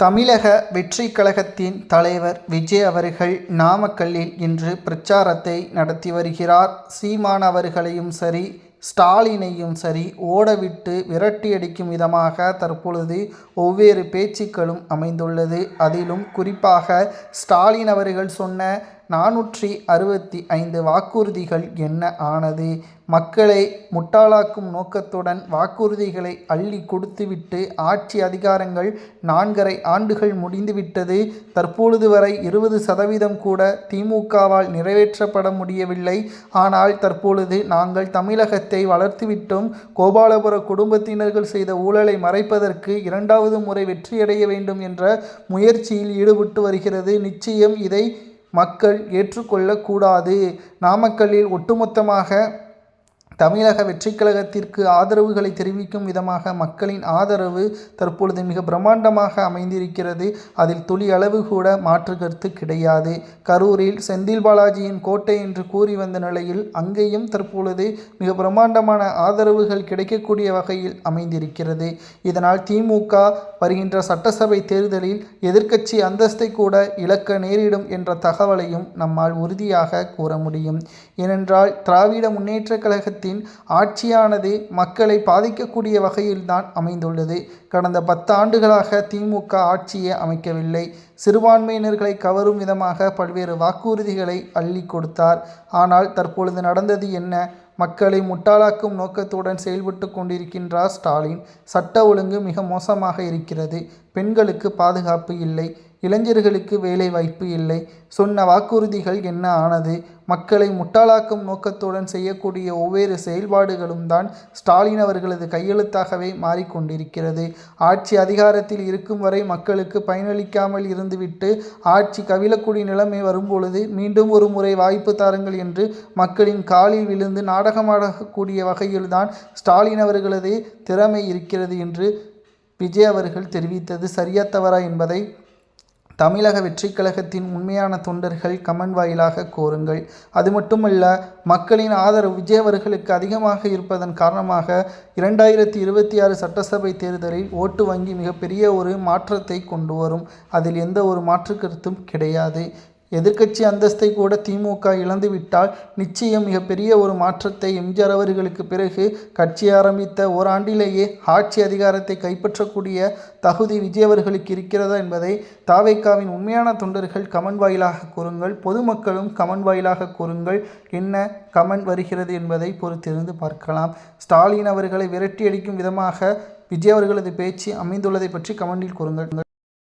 தமிழக வெற்றி கழகத்தின் தலைவர் விஜய் அவர்கள் நாமக்கல்லில் இன்று பிரச்சாரத்தை நடத்தி வருகிறார். சீமான் அவர்களையும் சரி ஸ்டாலினையும் சரி ஓடவிட்டு விரட்டியடிக்கும் விதமாக தற்பொழுது ஒவ்வேறு பேச்சுக்களும் அமைந்துள்ளது. அதிலும் குறிப்பாக ஸ்டாலின் அவர்கள் சொன்ன நானூற்றி அறுபத்தி ஐந்து வாக்குறுதிகள் என்ன ஆனது? மக்களை முட்டாளாக்கும் நோக்கத்துடன் வாக்குறுதிகளை அள்ளி கொடுத்துவிட்டு ஆட்சி அதிகாரங்கள் நான்கரை ஆண்டுகள் முடிந்துவிட்டது. தற்பொழுது வரை இருபது சதவீதம் கூட திமுகவால் நிறைவேற்றப்பட முடியவில்லை. ஆனால் தற்பொழுது நாங்கள் தமிழகத்தை வளர்த்துவிட்டோம். கோபாலபுர குடும்பத்தினர்கள் செய்த ஊழலை மறைப்பதற்கு இரண்டாவது முறை வெற்றியடைய வேண்டும் என்ற முயற்சியில் ஈடுபட்டு வருகிறது. நிச்சயம் இதை மக்கள் ஏற்றுக்கொள்ளக்கூடாது. நாமக்கல்லில் ஒட்டுமொத்தமாக தமிழக வெற்றிக் கழகத்திற்கு ஆதரவுகளை தெரிவிக்கும் விதமாக மக்களின் ஆதரவு தற்பொழுது மிக பிரம்மாண்டமாக அமைந்திருக்கிறது. அதில் துளி அளவு கூட மாற்று கருத்து கிடையாது. கரூரில் செந்தில் பாலாஜியின் கோட்டை என்று கூறி வந்த நிலையில் அங்கேயும் தற்பொழுது மிக பிரம்மாண்டமான ஆதரவுகள் கிடைக்கக்கூடிய வகையில் அமைந்திருக்கிறது. இதனால் திமுக வருகின்ற சட்டசபை தேர்தலில் எதிர்க்கட்சி அந்தஸ்தை கூட இழக்க நேரிடும் என்ற தகவலையும் நம்மால் உறுதியாக கூற முடியும். ஏனென்றால் திராவிட முன்னேற்ற கழகத்தில் கழகத்தின் ஆட்சியானது மக்களை பாதிக்கக்கூடிய வகையில்தான் அமைந்துள்ளது. கடந்த பத்தாண்டுகளாக திமுக ஆட்சியை அமைக்கவில்லை. சிறுபான்மையினர்களை கவரும் விதமாக பல்வேறு வாக்குறுதிகளை அள்ளி கொடுத்தார். ஆனால் தற்பொழுது நடந்தது என்ன? மக்களை முட்டாளாக்கும் நோக்கத்துடன் செயல்பட்டு கொண்டிருக்கின்றார் ஸ்டாலின். சட்ட ஒழுங்கு மிக மோசமாக இருக்கிறது. பெண்களுக்கு பாதுகாப்பு இல்லை. இளைஞர்களுக்கு வேலை வாய்ப்பு இல்லை. சொன்ன வாக்குறுதிகள் என்ன ஆனது? மக்களை முட்டாளாக்கும் நோக்கத்துடன் செய்யக்கூடிய ஒவ்வொரு செயல்பாடுகளும் தான் ஸ்டாலின் அவர்களது கையெழுத்தாகவே மாறிக்கொண்டிருக்கிறது. ஆட்சி அதிகாரத்தில் இருக்கும் வரை மக்களுக்கு பயனளிக்காமல் இருந்துவிட்டு ஆட்சி கவிழக்கூடிய நிலைமை வரும்பொழுது மீண்டும் ஒரு முறை வாய்ப்பு தாருங்கள் என்று மக்களின் காலில் விழுந்து நாடகமாடக்கூடிய வகையில்தான் ஸ்டாலின் அவர்களது திறமை இருக்கிறது என்று விஜய் அவர்கள் தெரிவித்தது. சரியா தவறா என்பதை தமிழக வெற்றிக் கழகத்தின் உண்மையான தொண்டர்கள் கமெண்ட் வாயிலாக கோருங்கள். அது மட்டுமல்ல மக்களின் ஆதரவு விஜய் அவர்களுக்கு அதிகமாக இருப்பதன் காரணமாக இரண்டாயிரத்தி இருபத்தி ஆறு சட்டசபை தேர்தலில் ஓட்டு வங்கி மிகப்பெரிய ஒரு மாற்றத்தை கொண்டு வரும். அதில் எந்த ஒரு மாற்று கருத்தும் கிடையாது. எதிர்க்கட்சி அந்தஸ்தை கூட திமுக இழந்துவிட்டால் நிச்சயம் மிகப்பெரிய ஒரு மாற்றத்தை எம்ஜிஆர் அவர்களுக்கு பிறகு கட்சி ஆரம்பித்த ஓராண்டிலேயே ஆட்சி அதிகாரத்தை கைப்பற்றக்கூடிய தகுதி விஜய் அவர்களுக்கு இருக்கிறதா என்பதை தாவேக்காவின் உண்மையான தொண்டர்கள் கமன் வாயிலாக கூறுங்கள் பொதுமக்களும் கமெண்ட் வாயிலாக கூறுங்கள் என்ன கமெண்ட் வருகிறது என்பதை பொறுத்திருந்து பார்க்கலாம். ஸ்டாலின் அவர்களை விரட்டியடிக்கும் விதமாக விஜய் அவர்களது பேச்சு அமைந்துள்ளதை பற்றி கமெண்டில் கூறுங்கள்.